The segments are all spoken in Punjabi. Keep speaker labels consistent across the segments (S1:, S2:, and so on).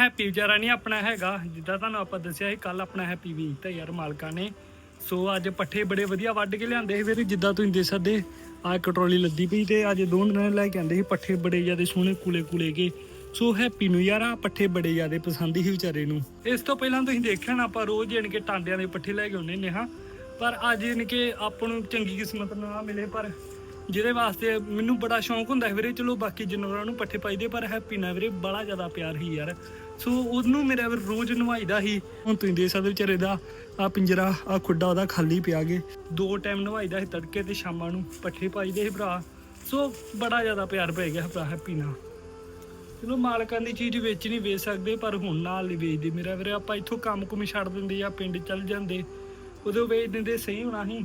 S1: ਹੈਪੀ ਵਿਚਾਰਾ ਨਹੀਂ ਆਪਣਾ ਹੈਗਾ। ਜਿੱਦਾਂ ਤੁਹਾਨੂੰ ਆਪਾਂ ਦੱਸਿਆ ਸੀ ਕੱਲ ਆਪਣਾ ਹੈਪੀ ਵੀ ਯਾਰ ਮਾਲਕਾਂ ਨੇ। ਸੋ ਅੱਜ ਪੱਠੇ ਬੜੇ ਵਧੀਆ ਵੱਢ ਕੇ ਲਿਆਂਦੇ ਸੀ ਵੀਰੇ, ਜਿੱਦਾਂ ਤੁਸੀਂ ਦੇਖ ਸਕਦੇ। ਆ ਇੱਕ ਲੱਦੀ ਪਈ ਤੇ ਅੱਜ ਦੋ ਦਿਨ ਲੈ ਕੇ ਆਂਦੇ ਸੀ, ਪੱਠੇ ਬੜੇ ਜ਼ਿਆਦੇ ਸੋਹਣੇ ਕੁਲੇ ਕੁਲੇ ਕੇ। ਸੋ ਹੈਪੀ ਨੂੰ ਯਾਰ ਆ, ਪੱਠੇ ਬੜੇ ਜ਼ਿਆਦੇ ਪਸੰਦ ਸੀ ਵਿਚਾਰੇ ਨੂੰ। ਇਸ ਤੋਂ ਪਹਿਲਾਂ ਤੁਸੀਂ ਦੇਖਿਆ ਨਾ ਆਪਾਂ ਰੋਜ਼ ਜਾਣ ਕੇ ਟਾਂਡਿਆਂ ਦੇ ਪੱਠੇ ਲੈ ਕੇ ਆਉਂਦੇ ਨੇ ਹਾਂ। ਪਰ ਅੱਜ ਜਾਣੀ ਕਿ ਆਪਾਂ ਨੂੰ ਚੰਗੀ ਕਿਸਮਤ ਨਾ ਮਿਲੇ, ਪਰ ਜਿਹਦੇ ਵਾਸਤੇ ਮੈਨੂੰ ਬੜਾ ਸ਼ੌਂਕ ਹੁੰਦਾ ਹੈ ਵੀਰੇ। ਚਲੋ ਬਾਕੀ ਜਾਨਵਰਾਂ ਨੂੰ ਪੱਠੇ ਪਾਈਦੇ ਪਰ ਹੈਪੀ ਨਾਲ ਵੀਰੇ ਬੜਾ ਜ਼ਿਆਦਾ ਪਿਆਰ ਹੀ ਯਾਰ। ਸੋ ਉਹਨੂੰ ਮੇਰਾ ਵੀਰ ਰੋਜ਼ ਨਵਾਈਦਾ ਸੀ। ਹੁਣ ਤੁਸੀਂ ਦੇਖ ਸਕਦੇ ਵਿਚਾਰੇ ਦਾ ਆ ਪਿੰਜਰਾ ਆ ਖੁੱਡਾ ਉਹਦਾ ਖਾਲੀ ਪਿਆ ਗਏ ਦੋ ਟਾਈਮ ਨਵਾਈਦਾ ਸੀ ਤੜਕੇ ਤੇ ਸ਼ਾਮਾਂ ਨੂੰ ਪੱਠੇ ਪਾਈਦੇ ਸੀ ਭਰਾ। ਸੋ ਬੜਾ ਜ਼ਿਆਦਾ ਪਿਆਰ ਪੈ ਗਿਆ ਭਰਾ ਹੈਪੀ ਨਾਲ। ਚਲੋ ਮਾਲਕਾਂ ਦੀ ਚੀਜ਼ ਵੇਚ ਨਹੀਂ ਵੇਚ ਸਕਦੇ, ਪਰ ਹੁਣ ਨਾਲ ਹੀ ਵੇਚਦੇ। ਮੇਰਾ ਵੀਰੇ ਆਪਾਂ ਇੱਥੋਂ ਕੰਮ ਕੁਮ ਛੱਡ ਦਿੰਦੇ ਜਾਂ ਪਿੰਡ ਚੱਲ ਜਾਂਦੇ। ਉਦੋਂ ਵੇਚ ਦਿੰਦੇ, ਸਹੀ ਹੋਣਾ ਸੀ।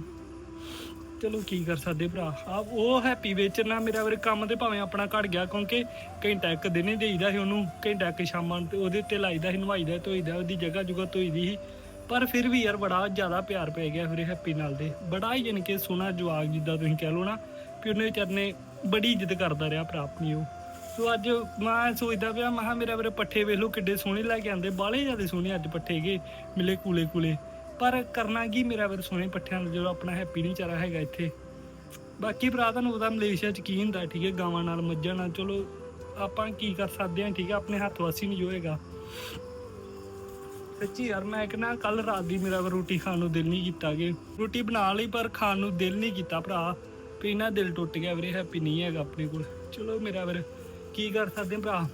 S1: ਚਲੋ ਕੀ ਕਰ ਸਕਦੇ ਭਰਾ? ਆ ਉਹ ਹੈਪੀ ਵੇਚਣਾ ਮੇਰਾ ਵੀਰੇ ਕੰਮ ਤੇ ਭਾਵੇਂ ਆਪਣਾ ਘਟ ਗਿਆ ਕਿਉਂਕਿ ਘੰਟਾ ਇੱਕ ਦਿਨੇ ਦੇਈਦਾ ਸੀ ਉਹਨੂੰ, ਘੰਟਾ ਇੱਕ ਸ਼ਾਮਾਂ ਤੇ ਉਹਦੇ ਉੱਤੇ ਲਾਈਦਾ ਸੀ, ਨਵਾਈਦਾ ਧੋਈਦਾ, ਉਹਦੀ ਜਗ੍ਹਾ ਜੁਗਾ ਧੋਈਦੀ ਸੀ। ਪਰ ਫਿਰ ਵੀ ਯਾਰ ਬੜਾ ਜ਼ਿਆਦਾ ਪਿਆਰ ਪੈ ਗਿਆ ਫਿਰ ਹੈਪੀ ਨਾਲ ਦੇ ਬੜਾ ਹੀ ਜਾਣੀ ਕਿ ਸੋਹਣਾ ਜਵਾਗ ਜਿੱਦਾਂ ਤੁਸੀਂ ਕਹਿ ਲਓ ਨਾ ਕਿ ਉਹਨੇ ਵਿਚਾਰ ਬੜੀ ਇੱਜ਼ਤ ਕਰਦਾ ਰਿਹਾ ਭਰਾ ਆਪਣੀ ਉਹ। ਸੋ ਅੱਜ ਮੈਂ ਸੋਚਦਾ ਪਿਆ, ਮੈਂ ਕਿਹਾ ਮੇਰਾ ਵੀਰੇ ਪੱਠੇ ਵੇਖ ਲਓ ਕਿੱਡੇ ਸੋਹਣੇ ਲੈ ਕੇ ਆਂਦੇ ਬਾਲੇ ਜਿਆਦੇ ਸੋਹਣੇ ਅੱਜ ਪੱਠੇ ਗਏ ਮਿਲੇ ਕੂਲੇ ਕੂਲੇ ਪਰ ਕਰਨਾ ਕੀ ਮੇਰਾ ਵੀਰ ਸੋਹਣੇ ਪੱਠਿਆਂ ਨਾਲ ਜਦੋਂ ਆਪਣਾ ਹੈਪੀ ਨਹੀਂ ਚਾਰਾ ਹੈਗਾ ਇੱਥੇ। ਬਾਕੀ ਭਰਾ ਤੁਹਾਨੂੰ ਉਹਦਾ ਮਲੇਸ਼ੀਆ ਚ ਕੀ ਹੁੰਦਾ, ਠੀਕ ਹੈ, ਗਾਵਾਂ ਨਾਲ, ਮੱਝਾਂ ਨਾਲ, ਚਲੋ ਆਪਾਂ ਕੀ ਕਰ ਸਕਦੇ ਹਾਂ, ਠੀਕ ਹੈ, ਆਪਣੇ ਹੱਥ ਵਾਸੀ ਨਹੀਂ ਹੋਏਗਾ ਸੱਚੀ ਯਾਰ, ਮੈਂ ਇੱਕ ਨਾ ਕੱਲ ਰਾਤ ਦੀ ਮੇਰਾ ਰੋਟੀ ਖਾਣ ਨੂੰ ਦਿਲ ਨਹੀਂ ਕੀਤਾ ਕਿ ਰੋਟੀ ਬਣਾ ਲਈ, ਪਰ ਖਾਣ ਨੂੰ ਦਿਲ ਨਹੀਂ ਕੀਤਾ ਭਰਾ। ਵੀ ਨਾ ਦਿਲ ਟੁੱਟ ਗਿਆ ਵੀਰੇ ਹੈਪੀ ਨਹੀਂ ਹੈਗਾ ਆਪਣੇ ਕੋਲ। ਚਲੋ ਮੇਰਾ ਵੀਰ, ਕੀ ਕਰ ਸਕਦੇ ਭਰਾ?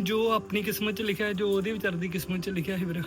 S1: ਜੋ ਆਪਣੀ ਕਿਸਮਤ ਚ ਲਿਖਿਆ, ਜੋ ਉਹਦੇ ਵਿਚਾਰ ਦੀ ਕਿਸਮਤ ਚ ਲਿਖਿਆ ਹੈ ਵੀਰ।